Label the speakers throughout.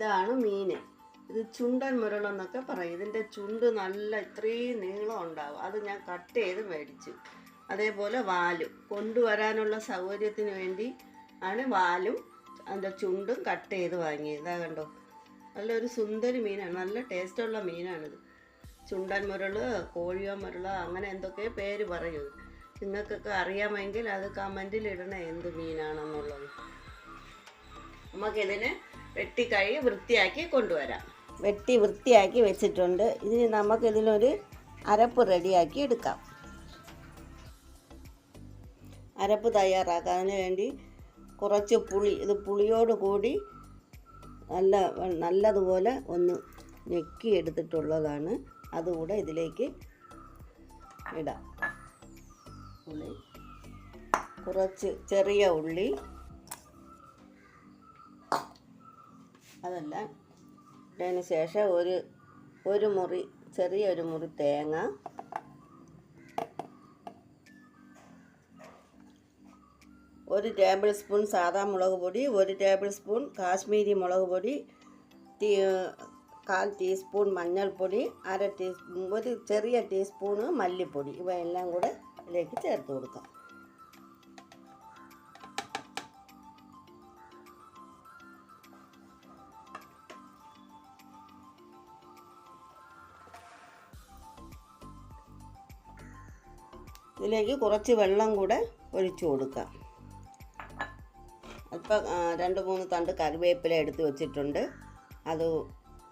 Speaker 1: ഇതാണ് മീൻ. ഇത് ചുണ്ടൻ മുരളെന്നൊക്കെ പറയും. ഇതിന്റെ ചുണ്ട് നല്ല ഇത്രയും നീളം ഉണ്ടാവും. അത് ഞാൻ കട്ട് ചെയ്ത് മേടിച്ചു. അതേപോലെ വാലും. കൊണ്ടുവരാനുള്ള സൗകര്യത്തിന് വേണ്ടി ആണ് വാലും അതിന്റെ ചുണ്ടും കട്ട് ചെയ്ത് വാങ്ങിയത്. ഇതാ കണ്ടോ? നല്ലൊരു സുന്ദരി മീനാണ്. നല്ല ടേസ്റ്റുള്ള മീനാണിത്. ചുണ്ടൻ മുരൾ കോഴിയോ മുരൾ അങ്ങനെ എന്തൊക്കെ പേര് പറയും. നിങ്ങൾക്കൊക്കെ അറിയാമെങ്കിൽ അത് കമന്റിൽ ഇടണേ എന്ത് മീനാണെന്നുള്ളത്. നമുക്കിതിനെ വെട്ടിക്കഴുകി വൃത്തിയാക്കി കൊണ്ടുവരാം. വെട്ടി വൃത്തിയാക്കി വെച്ചിട്ടുണ്ട്. ഇതിന് നമുക്കിതിനൊരു അരപ്പ് റെഡിയാക്കി എടുക്കാം. അരപ്പ് തയ്യാറാക്കാതിന് വേണ്ടി കുറച്ച് പുളി ഇത് പുളിയോട് കൂടി നല്ല നല്ലതുപോലെ ഒന്ന് ഞെക്കി എടുത്തിട്ടുള്ളതാണ് അതുകൂടെ ഇതിലേക്ക് ഇടാം. പുളി. കുറച്ച് ചെറിയ ഉള്ളി. അതെല്ലാം. ഇട്ടതിന് ശേഷം ഒരു ഒരു മുറി ചെറിയൊരു മുറി തേങ്ങ. ഒരു ടേബിൾ സ്പൂൺ സാധാ മുളക് പൊടി ഒരു ടേബിൾ സ്പൂൺ കാശ്മീരി മുളക് പൊടി ടീ കാൽ ടീസ്പൂൺ മഞ്ഞൾപ്പൊടി അര ടീസ്പൂൺ ഒരു ചെറിയ ടീസ്പൂണ് മല്ലിപ്പൊടി. ഇവയെല്ലാം കൂടെ ഇതിലേക്ക് ചേർത്ത് കൊടുക്കാം. ഇതിലേക്ക് കുറച്ച് വെള്ളം കൂടെ ഒഴിച്ചു കൊടുക്കാം. അല്പം രണ്ട് മൂന്ന് തണ്ട് കറിവേപ്പില എടുത്ത് വെച്ചിട്ടുണ്ട്. അത്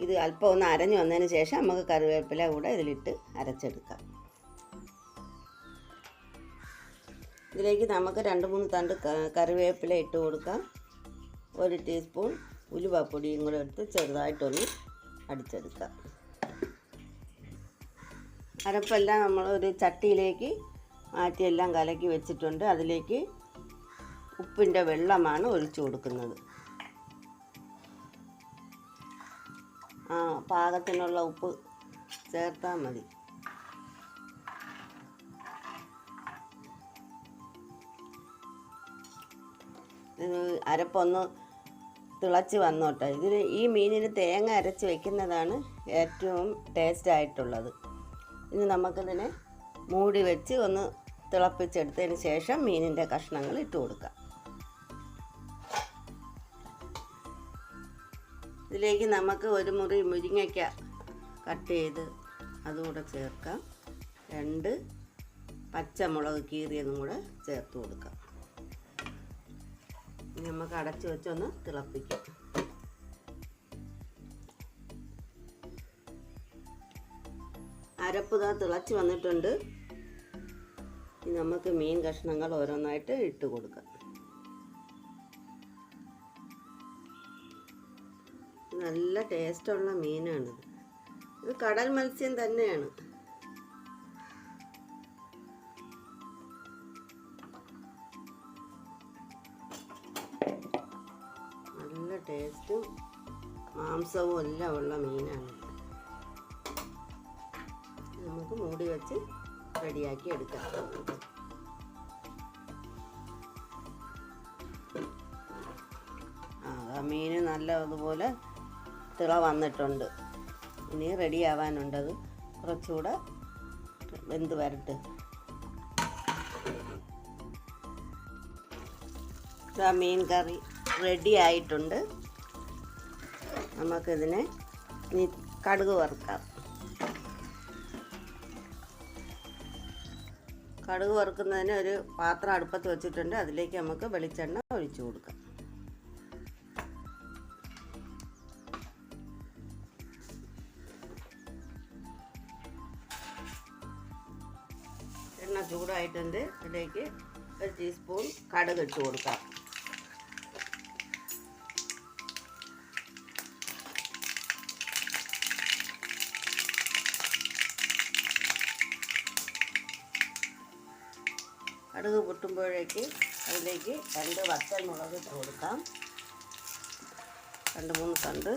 Speaker 1: ഇത് അല്പം ഒന്ന് അരഞ്ഞു വന്നതിന് ശേഷം നമുക്ക് കറിവേപ്പില കൂടെ ഇതിലിട്ട് അരച്ചെടുക്കാം. ഇതിലേക്ക് നമുക്ക് രണ്ട് മൂന്ന് തണ്ട് കറിവേപ്പില ഇട്ട് കൊടുക്കാം. ഒരു ടീസ്പൂൺ ഉലുവപ്പൊടിയും കൂടെ എടുത്ത് ചെറുതായിട്ടൊന്ന് അടിച്ചെടുക്കാം. അരപ്പെല്ലാം നമ്മൾ ഒരു ചട്ടിയിലേക്ക് മാറ്റി എല്ലാം കലക്കി വെച്ചിട്ടുണ്ട്. അതിലേക്ക് ഉപ്പിന്റെ വെള്ളമാണ് ഒഴിച്ചു കൊടുക്കുന്നത്. ആ പാകത്തിനുള്ള ഉപ്പ് ചേർത്താൽ മതി. അരപ്പൊന്ന് തിളച്ച് വന്നോട്ടെ. ഇതിന് ഈ മീനിന് തേങ്ങ അരച്ച് വെക്കുന്നതാണ് ഏറ്റവും ടേസ്റ്റ് ആയിട്ടുള്ളത് ഇനി നമുക്കിതിനെ മൂടി വെച്ച് ഒന്ന് തിളപ്പിച്ചെടുത്തതിന് ശേഷം മീനിന്റെ കഷ്ണങ്ങൾ ഇട്ട് കൊടുക്കുക. ഇതിലേക്ക് നമുക്ക് ഒരു മുറി മുരിങ്ങയ്ക്ക കട്ട് ചെയ്ത് അതുകൂടെ ചേർക്കാം. രണ്ട് പച്ചമുളക് കീറിയതും കൂടെ ചേർത്ത് കൊടുക്കാം. നമുക്ക് അടച്ചു വെച്ചൊന്ന് തിളപ്പിക്കാം. അരപ്പ് തിളച്ച് വന്നിട്ടുണ്ട്. നമുക്ക് മീൻ കഷ്ണങ്ങൾ ഓരോന്നായിട്ട് ഇട്ട് കൊടുക്കാം. നല്ല ടേസ്റ്റുള്ള മീനാണിത്. ഇത് കടൽ മത്സ്യം തന്നെയാണ്. നല്ല ടേസ്റ്റും മാംസവും എല്ലാം ഉള്ള മീനാണ്. നമുക്ക് മൂടി വെച്ച് റെഡിയാക്കി എടുക്കാം. ആ മീൻ നല്ലതുപോലെ തിള വന്നിട്ടുണ്ട്. ഇനി റെഡി ആവാനുണ്ടത് കുറച്ചുകൂടെ വെന്ത് വരട്ട്. ആ മീൻ കറി റെഡി ആയിട്ടുണ്ട്. നമുക്കിതിനെ ഇനി കടുക് വറുക്കാം. കടുക് വറുക്കുന്നതിന് ഒരു പാത്രം അടുപ്പത്ത് വെച്ചിട്ടുണ്ട്. അതിലേക്ക് നമുക്ക് വെളിച്ചെണ്ണ ഒഴിച്ചു കൊടുക്കാം. എണ്ണ ചൂടായിട്ടുണ്ട്. അതിലേക്ക് ഒരു ടീസ്പൂൺ കടുക് ഇട്ട് കൊടുക്കാം. കടുക് പൊട്ടുമ്പോഴേക്ക് അതിലേക്ക് രണ്ട് വറ്റൽ മുളക് ഇട്ട് കൊടുക്കാം. രണ്ട് മൂന്ന് തണ്ട്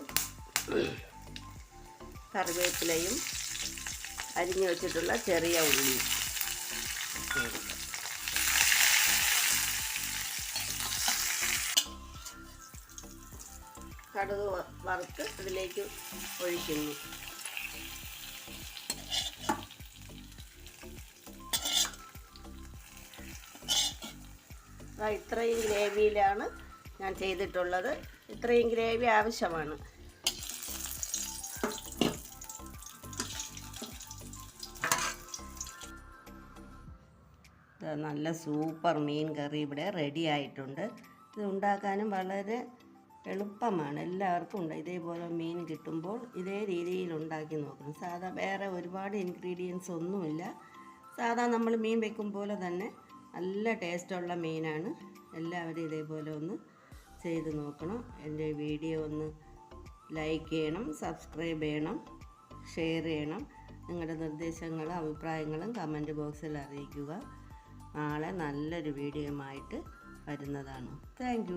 Speaker 1: കറിവേപ്പിലയും അരിഞ്ഞു വെച്ചിട്ടുള്ള ചെറിയ ഉള്ളി കടുക് വറുത്ത് അതിലേക്ക് ഒഴിക്കുന്നു. ഇത്രയും ഗ്രേവിയിലാണ് ഞാൻ ചെയ്തിട്ടുള്ളത്. ഇത്രയും ഗ്രേവി ആവശ്യമാണ്. നല്ല സൂപ്പർ മീൻ കറി ഇവിടെ റെഡി ആയിട്ടുണ്ട്. ഇത് ഉണ്ടാക്കാനും വളരെ എളുപ്പമാണ്. എല്ലാവർക്കും ഉണ്ട്. ഇതേപോലെ മീൻ കിട്ടുമ്പോൾ ഇതേ രീതിയിൽ ഉണ്ടാക്കി നോക്കണം. സാധാ വേറെ ഒരുപാട് ഇൻഗ്രീഡിയൻസ് ഒന്നുമില്ല. സാധാ നമ്മൾ മീൻ വെക്കും പോലെ തന്നെ നല്ല ടേസ്റ്റുള്ള മീനാണ്. എല്ലാവരും ഇതേപോലെ ഒന്ന് ചെയ്ത് നോക്കണം. എന്റെ വീഡിയോ ഒന്ന് ലൈക്ക് ചെയ്യണം സബ്സ്ക്രൈബ് ചെയ്യണം ഷെയർ ചെയ്യണം. നിങ്ങളുടെ നിർദ്ദേശങ്ങളും അഭിപ്രായങ്ങളും കമന്റ് ബോക്സിൽ അറിയിക്കുക. നാളെ നല്ലൊരു വീഡിയോയുമായിട്ട് വരുന്നതാണ്. താങ്ക്